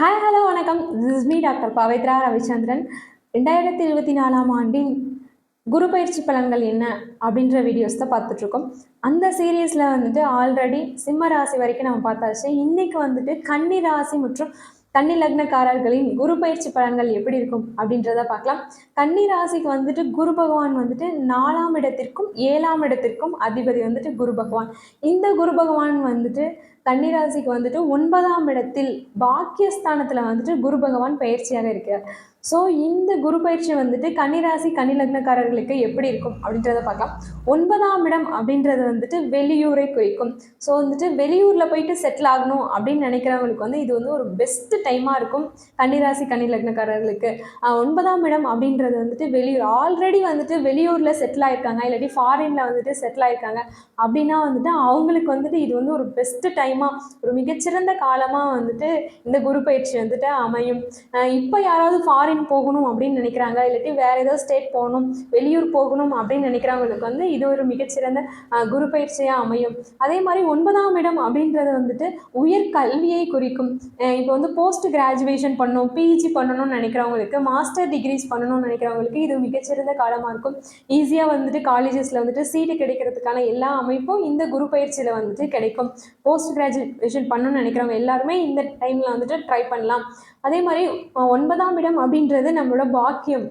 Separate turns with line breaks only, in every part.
Hi hello வணக்கம். This me doctor Pavithra Ravichandran ரெண்டாயிரத்தி இருபத்தி நாலாம் ஆண்டின் குரு பயிற்சி பலன்கள் என்ன அப்படின்ற வீடியோஸ் தான் பார்த்துட்ருக்கோம் அந்த சீரீஸில் வந்துட்டு ஆல்ரெடி சிம்ம ராசி வரைக்கும் நம்ம பார்த்தாச்சு. இன்றைக்கி வந்துட்டு கன்னி ராசி மற்றும் கன்னி லக்னக்காரர்களின் குரு பயிற்சி பலன்கள் எப்படி இருக்கும் அப்படின்றத பார்க்கலாம். கன்னி ராசிக்கு வந்துட்டு குரு பகவான் வந்துட்டு நாலாம் இடத்திற்கும் ஏழாம் இடத்திற்கும் அதிபதி வந்துட்டு குரு பகவான். இந்த குரு பகவான் வந்துட்டு கன்னிராசிக்கு வந்துட்டு ஒன்பதாம் இடத்தில் பாக்கியஸ்தானத்தில் வந்துட்டு குரு பகவான் பயிற்சியாக இருக்கிறார். ஸோ இந்த குரு பயிற்சி வந்துட்டு கன்னிராசி கன்னிலக்னக்காரர்களுக்கு எப்படி இருக்கும் அப்படின்றத பார்க்கலாம். ஒன்பதாம் இடம் அப்படின்றது வந்துட்டு வெளியூரை குறிக்கும். ஸோ வந்துட்டு வெளியூரில் போயிட்டு செட்டில் ஆகணும் அப்படின்னு நினைக்கிறவங்களுக்கு வந்து இது வந்து ஒரு பெஸ்ட் டைமாக இருக்கும் கன்னிராசி கன்னிலக்னக்காரர்களுக்கு ஒன்பதாம் இடம் அப்படின்றது வந்துட்டு வெளியூர். ஆல்ரெடி வந்துட்டு வெளியூரில் செட்டில் ஆயிருக்காங்க. இல்லாட்டி ஃபாரினில் வந்துட்டு செட்டில் ஆயிருக்காங்க. அப்படின்னா வந்துட்டு அவங்களுக்கு வந்துட்டு இது வந்து ஒரு பெஸ்ட் டைமாக ஒரு மிகச்சிறந்த காலமாக வந்துட்டு இந்த குரு பயிற்சி வந்துட்டு அமையும். இப்போ யாராவது ஃபாரின் போகணும் அப்படின்னு நினைக்கிறாங்க இல்லாட்டி வேறு ஏதோ ஸ்டேட் போகணும் வெளியூர் போகணும் அப்படின்னு நினைக்கிறவங்களுக்கு வந்து இது ஒரு மிகச்சிறந்த குரு பயிற்சியாக அமையும். அதே மாதிரி ஒன்பதாம் இடம் அப்படின்றது வந்துட்டு உயர் கல்வியை குறிக்கும். இப்போ வந்து போஸ்ட் கிராஜுவேஷன் பண்ணணும் பிஜி பண்ணணும்னு நினைக்கிறவங்களுக்கு மாஸ்டர் டிகிரிஸ் பண்ணணும்னு நினைக்கிறவங்களுக்கு இது மிகச்சிறந்த காலமாக இருக்கும். ஈஸியாக வந்துட்டு காலேஜஸில் வந்துட்டு சீட்டு கிடைக்கிறதுக்கான எல்லா அமைப்பும் இந்த குரு பயிற்சியில் வந்துட்டு கிடைக்கும். போஸ்ட் கிராஜுவேஷன் பண்ணணும்னு நினைக்கிறவங்க எல்லாருமே இந்த டைமில் வந்துட்டு ட்ரை பண்ணலாம். அதே மாதிரி ஒன்பதாம் இடம் அப்படின்றது நம்மளோட பாக்கியம்.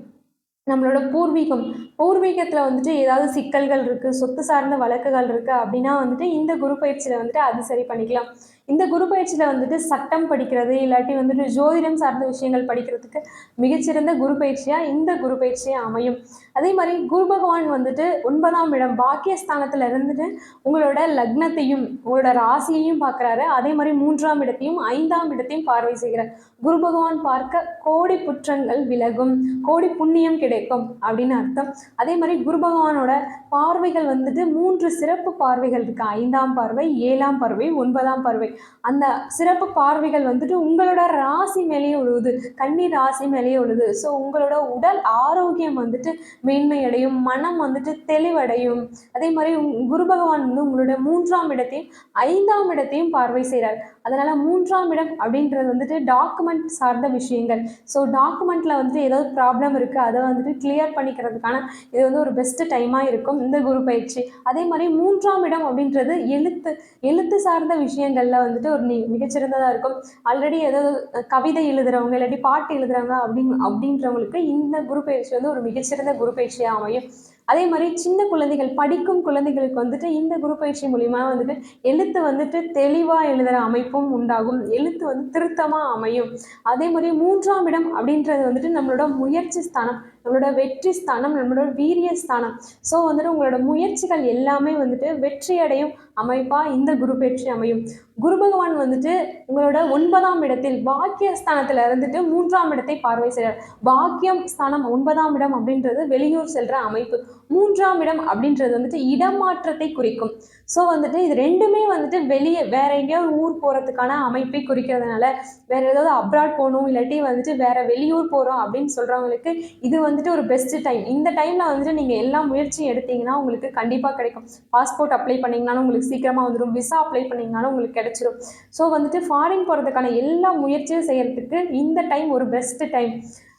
நம்மளோட பூர்வீகம். பூர்வீகத்தில் வந்துட்டு ஏதாவது சிக்கல்கள் இருக்குது சொத்து சார்ந்த வழக்குகள் இருக்குது அப்படின்னா வந்துட்டு இந்த குரு பயிற்சியில் வந்துட்டு அது சரி பண்ணிக்கலாம். இந்த குரு பயிற்சியில் வந்துட்டு சட்டம் படிக்கிறது இல்லாட்டி வந்துட்டு ஜோதிடம் சார்ந்த விஷயங்கள் படிக்கிறதுக்கு மிகச்சிறந்த குரு பயிற்சியாக இந்த குரு பயிற்சியாக அமையும். அதே மாதிரி குரு பகவான் வந்துட்டு ஒன்பதாம் இடம் பாக்கியஸ்தானத்தில் இருந்துட்டு உங்களோட லக்னத்தையும் உங்களோட ராசியையும் பார்க்குறாரு. அதே மாதிரி மூன்றாம் இடத்தையும் ஐந்தாம் இடத்தையும் பார்வை செய்கிறார். குரு பகவான் பார்க்க கோடி புற்றங்கள் விலகும். கோடி புண்ணியம் கிடைக்கும். அப்படின்னு அர்த்தம். அதே மாதிரி குரு பகவானோட பார்வைகள் வந்துட்டு மூன்று சிறப்பு பார்வைகள் இருக்கு. ஐந்தாம் பார்வை ஏழாம் பார்வை ஒன்பதாம் பார்வை. அந்த சிறப்பு பார்வைகள் வந்துட்டு உங்களோட ராசி மேலேயே உழுவுது. கன்னி ராசி மேலேயே உழுது. ஸோ உங்களோட உடல் ஆரோக்கியம் வந்துட்டு மேன்மையடையும் மனம் வந்துட்டு தெளிவடையும். அதே மாதிரி உங்- குரு பகவான் வந்து உங்களோட மூன்றாம் இடத்தையும் ஐந்தாம் இடத்தையும் பார்வை செய்கிறார் அதனால மூன்றாம் இடம் அப்படின்றது வந்துட்டு டாக்குமெண்ட் சார்ந்த விஷயங்கள். ஸோ டாக்குமெண்ட்டில் வந்துட்டு ஏதாவது ப்ராப்ளம் இருக்குது அதை வந்து வந்துட்டு கிளியர் பண்ணிக்கிறதுக்கான இது வந்து ஒரு பெஸ்ட் டைமாக இருக்கும் இந்த குரு பயிற்சி. அதே மாதிரி மூன்றாம் இடம் அப்படின்றது எழுத்து எழுத்து சார்ந்த விஷயங்களில் வந்துட்டு ஒரு நி- மிகச்சிறந்ததாக இருக்கும். ஆல்ரெடி ஏதோ கவிதை எழுதுறவங்க இல்லாட்டி பாட்டு எழுதுறவங்க அப்படின் அப்படின்றவங்களுக்கு இந்த குரு பயிற்சி வந்து ஒரு மிகச்சிறந்த குரு பயிற்சியாக அமையும். அதே மாதிரி சின்ன குழந்தைகள் படிக்கும் குழந்தைகளுக்கு வந்துட்டு இந்த குரு பயிற்சி மூலிமா வந்துட்டு எழுத்து வந்துட்டு தெளிவாக எழுதுகிற அமைப்பும் உண்டாகும். எழுத்து வந்து திருத்தமாக அமையும். அதே மாதிரி மூன்றாம் இடம் அப்படின்றது வந்துட்டு நம்மளோட முயற்சி ஸ்தானம். நம்மளோட வெற்றி ஸ்தானம் நம்மளோட வீரிய ஸ்தானம். ஸோ வந்துட்டு உங்களோட முயற்சிகள் எல்லாமே வந்துட்டு வெற்றி அடையும் அமைப்பாக இந்த குரு பெற்றி அமையும். குரு பகவான் வந்துட்டு உங்களோட ஒன்பதாம் இடத்தில் பாக்கிய ஸ்தானத்தில் இருந்துட்டு மூன்றாம் இடத்தை பார்வை செய்கிறார் பாக்கியம் ஸ்தானம் ஒன்பதாம் இடம் அப்படின்றது வெளியூர் செல்ற அமைப்பு. மூன்றாம் இடம் அப்படின்றது வந்துட்டு இடமாற்றத்தை குறிக்கும். ஸோ வந்துட்டு இது ரெண்டுமே வந்துட்டு வெளியே வேற எங்கேயாவது ஊர் போகிறதுக்கான அமைப்பை குறிக்கிறதுனால வேற ஏதாவது அப்ராட் போகணும் இல்லாட்டி வந்துட்டு வேற வெளியூர் போகிறோம் அப்படின்னு சொல்கிறவங்களுக்கு இது வந்து வந்துட்டு ஒரு பெஸ்ட் டைம் இந்த டைமில் வந்துட்டு நீங்கள் எல்லா முயற்சியும் எடுத்தீங்கன்னா உங்களுக்கு கண்டிப்பாக கிடைக்கும். பாஸ்போர்ட் அப்ளை பண்ணிங்கனாலும் உங்களுக்கு சீக்கிரமாக வந்துடும் விசா அப்ளை பண்ணிங்கனாலும் உங்களுக்கு கிடைச்சிரும். ஸோ வந்துட்டு ஃபாரின் போகிறதுக்கான எல்லா முயற்சியும் செய்யறதுக்கு இந்த டைம் ஒரு பெஸ்ட் டைம்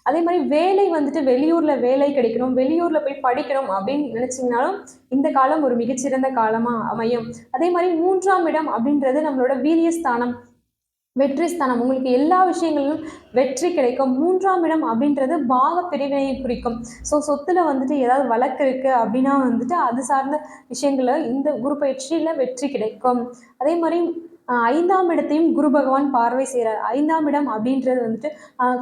அதே மாதிரி வேலை வந்துட்டு வெளியூரில் வேலை கிடைக்கணும் வெளியூரில் போய் படிக்கணும் அப்படின்னு நினச்சிங்கனாலும் இந்த காலம் ஒரு மிகச்சிறந்த காலமாக அமையும். அதே மாதிரி மூன்றாம் இடம் அப்படின்றது நம்மளோட வீரியஸ்தானம். வெற்றி ஸ்தானம். உங்களுக்கு எல்லா விஷயங்களிலும் வெற்றி கிடைக்கும். மூன்றாம் இடம் அப்படின்றது பாவ பிரிவினையை குறிக்கும். ஸோ சொத்துல வந்துட்டு ஏதாவது வழக்கு இருக்குது அப்படின்னா வந்துட்டு அது சார்ந்த விஷயங்கள இந்த குரு பயிற்சியில் வெற்றி கிடைக்கும். அதே மாதிரி ஐந்தாம் இடத்தையும் குரு பகவான் பார்வை செய்கிறார் ஐந்தாம் இடம் அப்படின்றது வந்துட்டு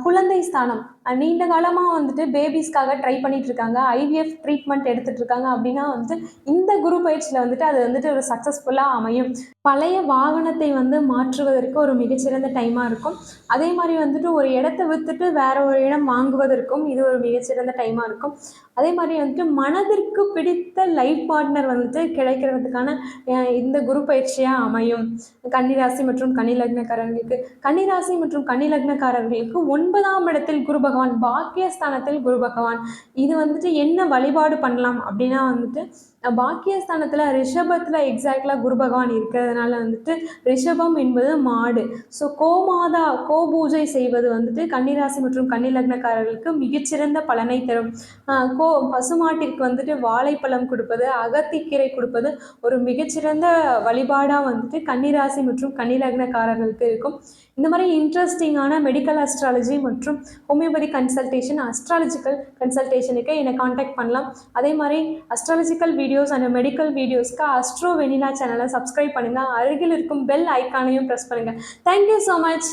குழந்தை ஸ்தானம். நீண்ட காலமாக வந்துட்டு பேபிஸ்க்காக ட்ரை பண்ணிட்டு இருக்காங்க. ஐவிஎஃப் ட்ரீட்மெண்ட் எடுத்துட்டு இருக்காங்க அப்படின்னா வந்துட்டு இந்த குரு பயிற்சியில் வந்துட்டு அது வந்துட்டு ஒரு சக்ஸஸ்ஃபுல்லாக அமையும். பழைய வாகனத்தை வந்து மாற்றுவதற்கு ஒரு மிகச்சிறந்த டைமாக இருக்கும். அதே மாதிரி வந்துட்டு ஒரு இடத்த விற்றுட்டு வேற ஒரு இடம் வாங்குவதற்கும் இது ஒரு மிகச்சிறந்த டைமாக இருக்கும். அதே மாதிரி வந்துட்டு மனதிற்கு பிடித்த லைஃப் பார்ட்னர் வந்துட்டு கிடைக்கிறதுக்கான இந்த குரு பயிற்சியாக அமையும். கன்னிராசி மற்றும் கன்னிலக்னக்காரர்களுக்கு கன்னிராசி மற்றும் கன்னிலக்னக்காரர்களுக்கு ஒன்பதாம் இடத்தில் குரு பகவான் பாக்கியஸ்தானத்தில் குரு பகவான். இது வந்துட்டு என்ன வழிபாடு பண்ணலாம் அப்படின்னா வந்துட்டு பாக்கியஸ்தானத்தில் ரிஷபத்தில் எக்ஸாக்டாக குரு பகவான் இருக்கிறதுனால வந்துட்டு ரிஷபம் என்பது மாடு. ஸோ கோமாதா கோபூஜை செய்வது வந்துட்டு கன்னிராசி மற்றும் கன்னிலக்னக்காரர்களுக்கு மிகச்சிறந்த பலனை தரும். கோ பசுமாட்டிற்கு வந்துட்டு வாழைப்பழம் கொடுப்பது அகத்திக்கீரை கொடுப்பது ஒரு மிகச்சிறந்த வழிபாடாக வந்துட்டு கன்னிராசி மற்றும் கன்னிலக்னக்காரர்களுக்கு இருக்கும். இந்த மாதிரி இன்ட்ரெஸ்டிங்கான மெடிக்கல் அஸ்ட்ராலஜி மற்றும் ஹோமியோபதி கன்சல்டேஷன் அஸ்ட்ராலஜிக்கல் கன்சல்டேஷனுக்கு என்னை காண்டாக்ட் பண்ணலாம். அதே மாதிரி அஸ்ட்ராலஜிக்கல் வீடியோஸ் அண்ட் மெடிக்கல் வீடியோஸ்க்கு அஸ்ட்ரோ வெனிலா சேனலை சப்ஸ்கிரைப் பண்ணுங்கள் அருகில் இருக்கும் பெல் ஐக்கானையும் ப்ரெஸ் பண்ணுங்கள் தேங்க்யூ ஸோ மச்